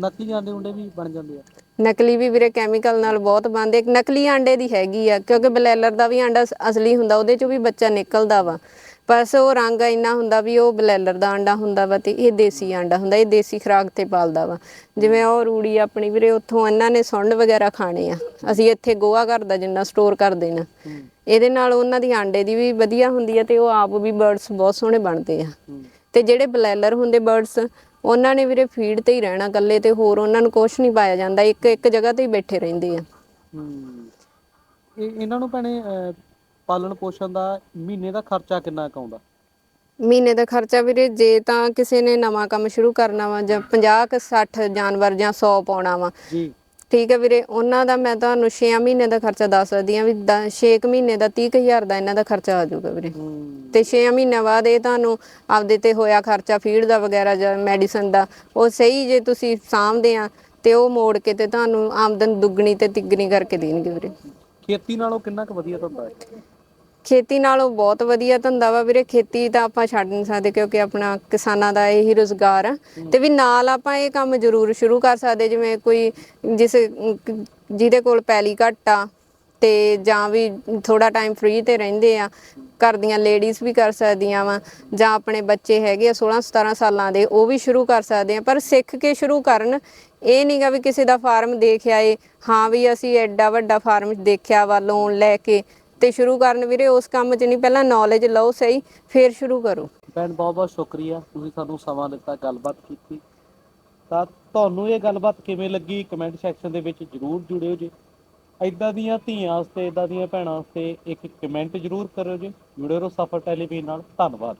ਨਕਲੀ ਆਂਡੇ ਉਂਡੇ ਵੀ ਬਣ ਜਾਂਦੇ ਆ। ਨਕਲੀ ਵੀ ਵੀਰੇ ਕੈਮੀਕਲ ਨਾਲ ਬਹੁਤ ਇੱਕ ਨਕਲੀ ਆਂਡੇ ਦੀ ਹੈਗੀ ਆ ਕਿਉਂਕਿ ਬਲੈਲਰ ਦਾ ਵੀ ਆਂਡਾ ਅਸਲੀ ਹੁੰਦਾ ਉਹਦੇ ਚੋਂ ਵੀ ਬੱਚਾ ਨਿਕਲਦਾ ਵਾ। ਬਸ ਉਹ ਰੰਗ ਇੰਨਾ ਹੁੰਦਾ ਵੀ ਉਹ ਬਲੈਲਰ ਦਾ ਆਂਡਾ ਹੁੰਦਾ ਵਾ ਤੇ ਇਹ ਦੇਸੀ ਆਂਡਾ ਹੁੰਦਾ ਇਹ ਦੇਸੀ ਖੁਰਾਕ ਤੇ ਪਾਲਦਾ ਵਾ। ਜਿਵੇਂ ਉਹ ਰੂੜੀ ਆਪਣੀ ਵੀਰੇ ਉੱਥੋਂ ਇਹਨਾਂ ਨੇ ਸੁੰਡ ਵਗੈਰਾ ਖਾਣੇ ਆ। ਅਸੀਂ ਇੱਥੇ ਗੋਆ ਘਰ ਦਾ ਜਿੰਨਾ ਸਟੋਰ ਕਰ ਦੇਣਾ ਇਹਦੇ ਨਾਲ ਉਹਨਾਂ ਦੀ ਆਂਡੇ ਦੀ ਵੀ ਵਧੀਆ ਹੁੰਦੀ ਆ ਤੇ ਉਹ ਆਪ ਵੀ ਬਰਡਸ ਬਹੁਤ ਸੋਹਣੇ ਬਣਦੇ ਆ। ਤੇ ਜਿਹੜੇ ਬਲੈਲਰ ਹੁੰਦੇ ਬਰਡਸ ਉਹਨਾਂ ਨੇ ਵੀਰੇ ਫੀਡ ਤੇ ਹੀ ਰਹਿਣਾ ਇਕੱਲੇ ਤੇ ਹੋਰ ਉਹਨਾਂ ਨੂੰ ਕੁਝ ਨਹੀਂ ਪਾਇਆ ਜਾਂਦਾ ਇੱਕ ਇੱਕ ਜਗ੍ਹਾ ਤੇ ਹੀ ਬੈਠੇ ਰਹਿੰਦੇ ਆ। ਇਹ ਇਹਨਾਂ ਨੂੰ ਭੈਣੇ ਅ, ਪਾਲਣ ਪੋਸ਼ਣ ਦਾ ਮਹੀਨੇ ਦਾ ਖਰਚਾ ਕਿੰਨਾ ਕੁ ਆਉਂਦਾ? ਮਹੀਨੇ ਦਾ ਖਰਚਾ ਵੀਰੇ ਜੇ ਤਾਂ ਕਿਸੇ ਨੇ ਨਵਾਂ ਕੰਮ ਸ਼ੁਰੂ ਕਰਨਾ ਵਾ ਜਾਂ 50 ਕੁ 60 ਜਾਨਵਰ ਜਾਂ 100 ਪਾਉਣਾ ਵਾ। ਜੀ। ਠੀਕ ਹੈ ਵੀਰੇ ਉਹਨਾਂ ਦਾ ਮੈਂ ਤੁਹਾਨੂੰ 6 ਮਹੀਨੇ ਦਾ ਖਰਚਾ ਦੱਸ ਸਕਦੀ ਆ ਵੀ 6 ਮਹੀਨੇ ਦਾ 30000 ਦਾ ਇਹਨਾਂ ਦਾ ਖਰਚਾ ਆ ਜਾਊਗਾ ਵੀਰੇ। ਤੇ 6 ਮਹੀਨਿਆਂ ਬਾਅਦ ਇਹ ਤੁਹਾਨੂੰ ਆਪਦੇ ਤੇ ਹੋਇਆ ਖਰਚਾ ਫੀਡ ਦਾ ਵਗੈਰਾ ਜਾਂ ਮੈਡੀਸਨ ਦਾ ਉਹ ਸਹੀ ਜੇ ਤੁਸੀਂ ਸਾਂਭਦੇ ਆ ਤੇ ਉਹ ਮੋੜ ਕੇ ਤੇ ਤੁਹਾਨੂੰ ਆਮਦਨ ਦੁੱਗਣੀ ਤੇ ਤਿੱਗਣੀ ਕਰਕੇ ਦੇਣਗੇ ਵੀਰੇ। ਖੇਤੀ ਨਾਲੋਂ ਕਿੰਨਾ ਕੁ ਵਧੀਆ ਧੰਦਾ ਹੈ ਖੇਤੀ ਨਾਲੋਂ ਬਹੁਤ ਵਧੀਆ ਧੰਦਾ ਵਾ ਵੀਰੇ, ਖੇਤੀ ਤਾਂ ਆਪਾਂ ਛੱਡ ਨਹੀਂ ਸਕਦੇ ਕਿਉਂਕਿ ਆਪਣਾ ਕਿਸਾਨਾਂ ਦਾ ਇਹੀ ਰੋਜ਼ਗਾਰ ਆ। ਤੇ ਵੀ ਨਾਲ ਆਪਾਂ ਇਹ ਕੰਮ ਜ਼ਰੂਰ ਸ਼ੁਰੂ ਕਰ ਸਕਦੇ, ਜਿਵੇਂ ਕੋਈ ਜਿਸ ਜਿਹਦੇ ਕੋਲ ਪੈਲੀ ਘੱਟ ਆ ਤੇ ਜਾਂ ਵੀ ਥੋੜਾ ਟਾਈਮ ਫ੍ਰੀ ਤੇ ਰਹਿੰਦੇ ਆ, ਘਰ ਦੀਆਂ ਲੇਡੀਜ਼ ਵੀ ਕਰ ਸਕਦੀਆਂ ਵਾ, ਜਾਂ ਆਪਣੇ ਬੱਚੇ ਹੈਗੇ ਆ 16 17 ਸਾਲਾਂ ਦੇ, ਉਹ ਵੀ ਸ਼ੁਰੂ ਕਰ ਸਕਦੇ ਆ। ਪਰ ਸਿੱਖ ਕੇ ਸ਼ੁਰੂ ਕਰਨ, ਇਹ ਨਹੀਂਗਾ ਵੀ ਕਿਸੇ ਦਾ ਫਾਰਮ ਦੇਖਿਆ ਏ ਹਾਂ ਵੀ ਅਸੀਂ ਐਡਾ ਵੱਡਾ ਫਾਰਮ ਦੇਖਿਆ ਵਾ ਲੋਨ ਲੈ ਕੇ ਤੇ ਸ਼ੁਰੂ ਕਰਨ ਵੀਰੇ, ਉਸ ਕੰਮ 'ਚ ਨਹੀਂ, ਪਹਿਲਾਂ ਨੌਲੇਜ ਲਓ ਸਹੀ, ਫਿਰ ਸ਼ੁਰੂ ਕਰੋ। ਭੈਣ, ਬਹੁਤ ਬਹੁਤ ਸ਼ੁਕਰੀਆ, ਤੁਸੀਂ ਸਾਨੂੰ ਸਮਾਂ ਦਿੱਤਾ, ਗੱਲਬਾਤ ਕੀਤੀ। ਤਾਂ ਤੁਹਾਨੂੰ ਇਹ ਗੱਲਬਾਤ ਕਿਵੇਂ ਲੱਗੀ? ਕਮੈਂਟ ਸੈਕਸ਼ਨ ਦੇ ਵਿੱਚ ਜਰੂਰ ਜੁੜਿਓ ਜੀ। ਇਦਾਂ ਦੀਆਂ ਧੀਆਂ ਵਾਸਤੇ ਇਦਾਂ ਦੀਆਂ ਭੈਣਾਂ ਵਾਸਤੇ ਇੱਕ ਕਮੈਂਟ ਜਰੂਰ ਕਰਿਓ ਜੀ। ਜੁੜੇ ਰਹੋ ਸਫਰ ਟੈਲੀਵਿਜ਼ਨ ਨਾਲ। ਧੰਨਵਾਦ।